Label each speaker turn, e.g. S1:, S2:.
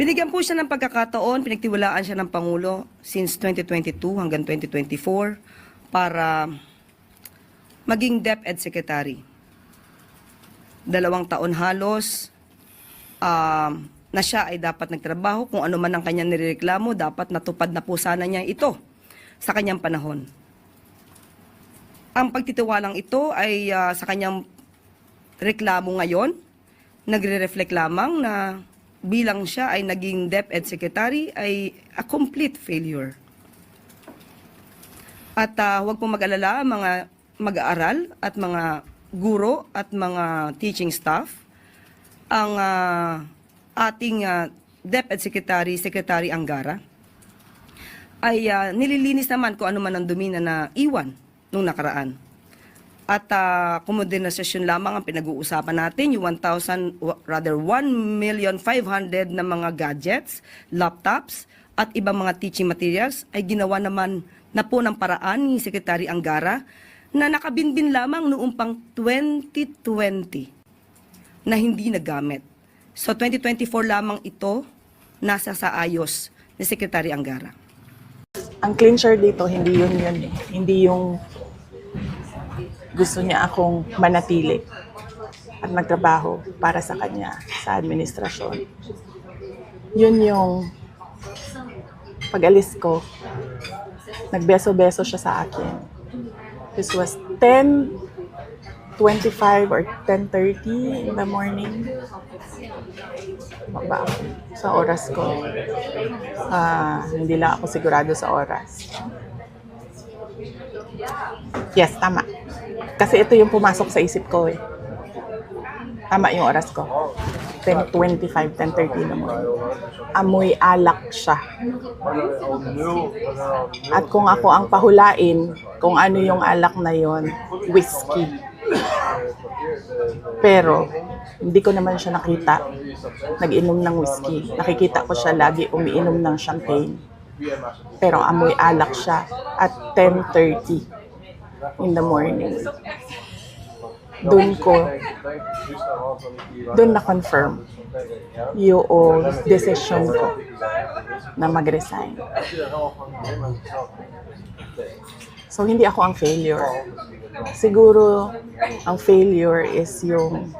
S1: Binigyan po siya ng pagkakataon, pinagtiwalaan siya ng Pangulo since 2022 hanggang 2024 para maging DepEd Secretary. Dalawang taon halos um, na siya ay dapat nagtrabaho. Kung ano man ang kanyang nireklamo, dapat natupad na po sana niya ito sa kanyang panahon. Ang pagtitiwalang ito ay ah, sa kanyang reklamo ngayon, nagre-reflect lamang na bilang siya ay naging DepEd Secretary ay a complete failure. At ah, huwag pong mag-alala mga mag-aaral at mga guro at mga teaching staff. Ang ah, ating ah, DepEd Secretary, Secretary Angara, ay ah, nililinis naman kung ano man ang dumi na naiwan nung nakaraan. At uh, kumodernizasyon lamang ang pinag-uusapan natin, yung 1,000, wa- rather 1,500,000 na mga gadgets, laptops, at ibang mga teaching materials ay ginawa naman na po ng paraan ni Secretary Angara na nakabinbin lamang noong pang 2020 na hindi nagamit. So 2024 lamang ito nasa sa ayos ni Secretary Angara.
S2: ang clincher dito, hindi yun yun eh. Hindi yung gusto niya akong manatili at magtrabaho para sa kanya sa administrasyon. Yun yung pag-alis ko, nagbeso-beso siya sa akin. This was 10.25 or 10.30 in the morning. Baba sa oras ko. Ah, hindi lang ako sigurado sa oras. Yes, tama. Kasi ito yung pumasok sa isip ko eh. Tama yung oras ko. 10.25, 10.30 naman. Amoy alak siya. At kung ako ang pahulain, kung ano yung alak na yon, whiskey. Pero, hindi ko naman siya nakita nag-inom ng whiskey. Nakikita ko siya lagi umiinom ng champagne. Pero amoy alak siya at 10.30 in the morning. Doon ko, doon na-confirm yung decision ko na mag-resign. So, hindi ako ang failure. Siguro, ang failure is yung